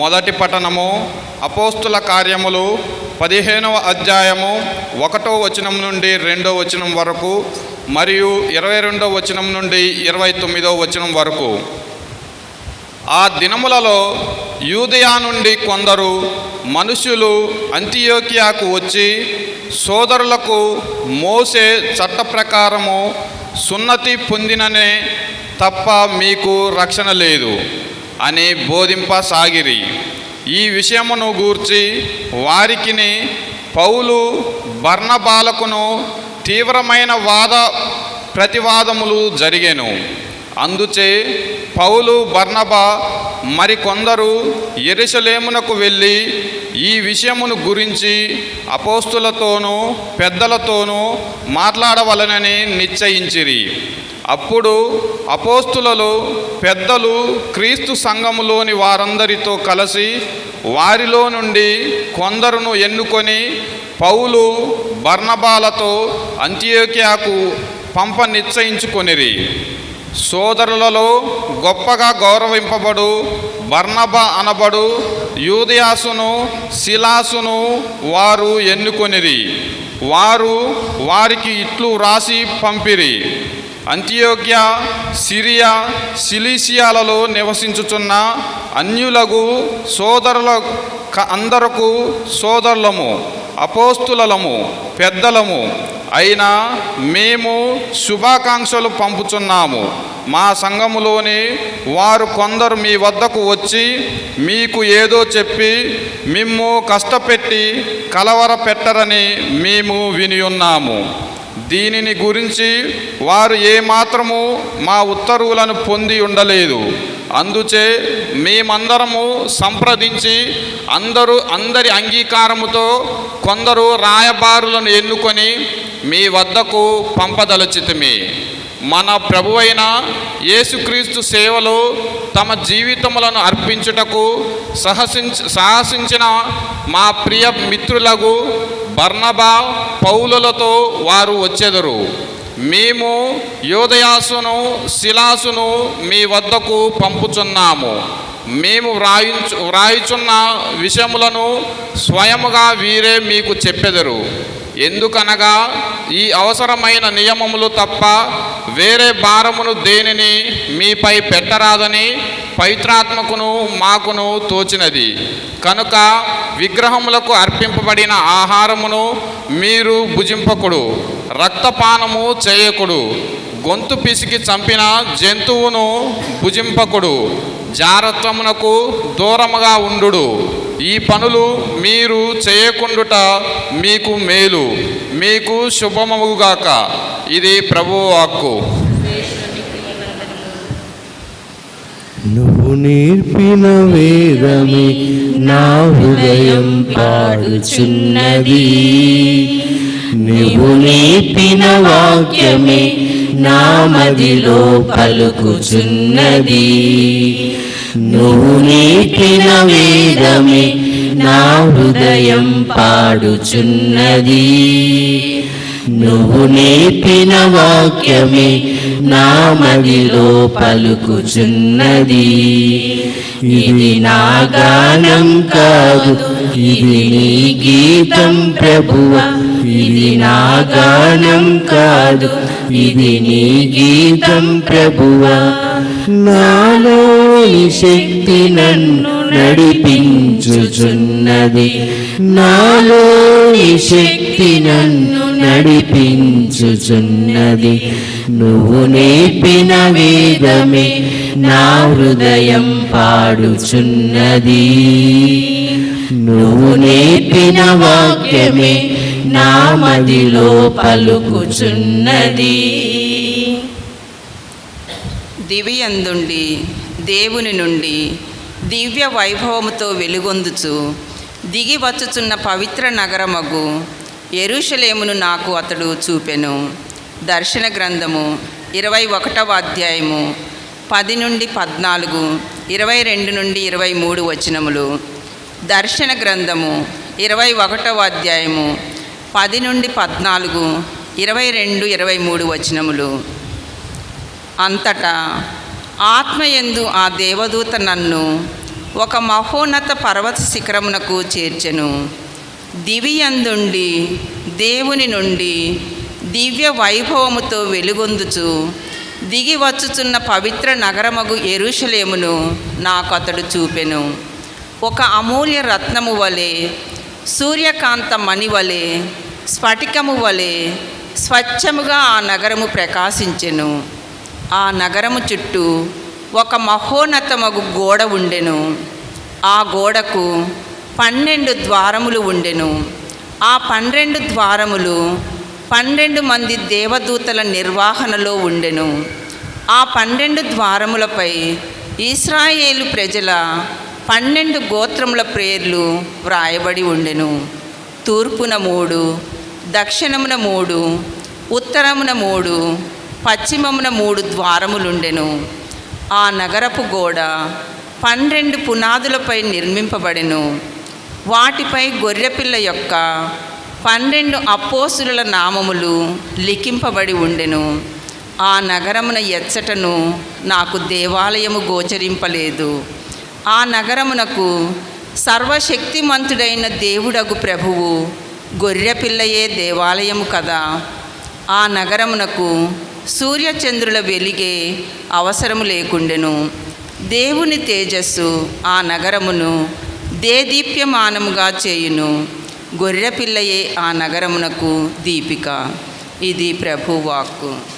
మొదటి పఠనము అపోస్తుల కార్యములు పదిహేనవ అధ్యాయము ఒకటో వచనం నుండి రెండో వచనం వరకు మరియు ఇరవై రెండో వచనం నుండి ఇరవై తొమ్మిదో వచనం వరకు. ఆ దినములలో యూదయా నుండి కొందరు మనుషులు అంత్యోకియాకు వచ్చి సోదరులకు మోసే చట్ట ప్రకారము సున్నతి పొందిననే తప్ప మీకు రక్షణ లేదు. అని బోధింపసాగిరి. ఈ విషయమును గూర్చి వారికిని పౌలు బర్ణబాలకును తీవ్రమైన వాద ప్రతివాదములు జరిగాను. అందుచే పౌలు బర్ణబ మరికొందరు ఎరుసలేమునకు వెళ్ళి ఈ విషయమును గురించి అపోస్తులతోనూ పెద్దలతోనూ మాట్లాడవలనని నిశ్చయించిరి. అప్పుడు అపోస్తులలో పెద్దలు క్రీస్తు సంఘములోని వారందరితో కలిసి వారిలో నుండి కొందరును ఎన్నుకొని పౌలు బర్ణబాలతో అంత్యోక్యాకు పంప నిశ్చయించుకొనిరి. సోదరులలో గొప్పగా గౌరవింపబడు బర్ణబ అనబడు యూదయాసును శిలాసును వారు ఎన్నుకొనిరి. వారు వారికి ఇట్లు రాసి పంపిరి. అంత్యోగ్య సిరియా సిలీసియాలలో నివసించుచున్న అన్యులగు సోదరుల అందరకు సోదరులము అపోస్తులము పెద్దలము అయినా మేము శుభాకాంక్షలు పంపుచున్నాము. మా సంఘములోని వారు కొందరు మీ వద్దకు వచ్చి మీకు ఏదో చెప్పి మిమ్ము కష్టపెట్టి కలవర పెట్టరని మేము విని ఉన్నాము దీనిని గురించి వారు ఏమాత్రము మా ఉత్తర్వులను పొంది ఉండలేదు. అందుచే మేమందరము సంప్రదించి అందరూ అందరి అంగీకారముతో కొందరు రాయబారులను ఎన్నుకొని మీ వద్దకు పంపదలచితమే. మన ప్రభువైన యేసుక్రీస్తు సేవలో తమ జీవితములను అర్పించుటకు సహసించ సాహసించిన మా ప్రియ మిత్రులకు బర్ణబా పౌలులతో వారు వచ్చెదరు. మేము యోదయాసును శిలాసును మీ వద్దకు పంపుచున్నాము. మేము వ్రాయించు వ్రాయిచున్న విషయములను స్వయముగా వీరే మీకు చెప్పెదరు. ఎందుకనగా ఈ అవసరమైన నియమములు తప్ప వేరే భారమును దేనిని మీపై పెట్టరాదని పవిత్రాత్మకును మాకును తోచినది. కనుక విగ్రహములకు అర్పింపబడిన ఆహారమును మీరు భుజింపకుడు రక్తపానము చేయకుడు గొంతు పిసికి చంపిన జంతువును భుజింపకుడు జారత్వమునకు దూరముగా ఉండుడు. ఈ పనులు మీరు చేయకుండుట మీకు మేలు. మీకు శుభమగుగాక. ఇది ప్రభు వాక్కు. నువ్వు నేర్పిన వేదమే నా హృదయం పాడుచున్నది. నువ్వు నేర్పిన వాక్యమే నా మదిలో పలుకుచున్నది. నువ్వు నేర్పిన వేదమే నా హృదయం పాడుచున్నది. నువ్వు నేర్పిన వాక్యమే నా మదిలో పలుకుచున్నది. ఇది నా గానం కాదు ఇది నీ గీతం ప్రభువ. ఇది నా గానం కాదు ఇది నీ గీతం ప్రభువ. నాలోని శక్తి నన్ను నడిపించుచున్నది. నాలోని శక్తి నన్ను నడిపించుచున్నది. నువ్వు నేర్పిన వేదమే నా హృదయం పాడుచున్నది. నువ్వు నేర్పిన వాక్యమే నా మదిలో పలుకుచున్నది. దివియందుండి. దేవుని నుండి దివ్య వైభవముతో వెలుగొందుచు. దిగి వచ్చుచున్న పవిత్ర నగరమగు ఎరుషలేమును నాకు అతడు చూపెను. దర్శన గ్రంథము ఇరవై ఒకటవ అధ్యాయము పది నుండి పద్నాలుగు ఇరవై రెండు నుండి ఇరవై మూడు వచనములు. దర్శన గ్రంథము ఇరవై ఒకటవ అధ్యాయము పది నుండి పద్నాలుగు ఇరవై రెండు ఇరవై మూడు వచనములు. అంతటా ఆత్మయందు ఆ దేవదూత నన్ను ఒక మహోన్నత పర్వత శిఖరమునకు చేర్చెను. దివియందుండి దేవుని నుండి దివ్య వైభవముతో వెలుగొందుచు. దిగి వచ్చుచున్న పవిత్ర నగరమగు ఎరుషలేమును నాకు అతడు చూపెను. ఒక అమూల్య రత్నము వలె సూర్యకాంత మణి వలె స్ఫటికము వలె స్వచ్ఛముగా ఆ నగరము ప్రకాశించెను. ఆ నగరము చుట్టూ ఒక మహోన్నతమగు గోడ ఉండెను. ఆ గోడకు పన్నెండు ద్వారములు ఉండెను. ఆ పన్నెండు ద్వారములు పన్నెండు మంది దేవదూతల నిర్వహణలో ఉండెను. ఆ పన్నెండు ద్వారములపై ఇస్రాయేలు ప్రజల పన్నెండు గోత్రముల పేర్లు వ్రాయబడి ఉండెను. తూర్పున మూడు దక్షిణమున మూడు ఉత్తరమున మూడు పశ్చిమమున మూడు ద్వారములుండెను. ఆ నగరపు గోడ పన్నెండు పునాదులపై నిర్మింపబడెను. వాటిపై గొర్రెపిల్ల యొక్క పన్నెండు అప్పోసుల నామములు లిఖింపబడి ఉండెను. ఆ నగరమున ఎచ్చటను నాకు దేవాలయము గోచరింపలేదు. ఆ నగరమునకు సర్వశక్తిమంతుడైన దేవుడగు ప్రభువు గొర్రెపిల్లయే దేవాలయము కదా. ఆ నగరమునకు సూర్యచంద్రుల వెలిగే అవసరము లేకుండెను. దేవుని తేజస్సు ఆ నగరమును దేదీప్యమానముగా చేయును. గొర్రెపిల్లయే ఆ నగరమునకు దీపిక. ఇది ప్రభువాక్కు.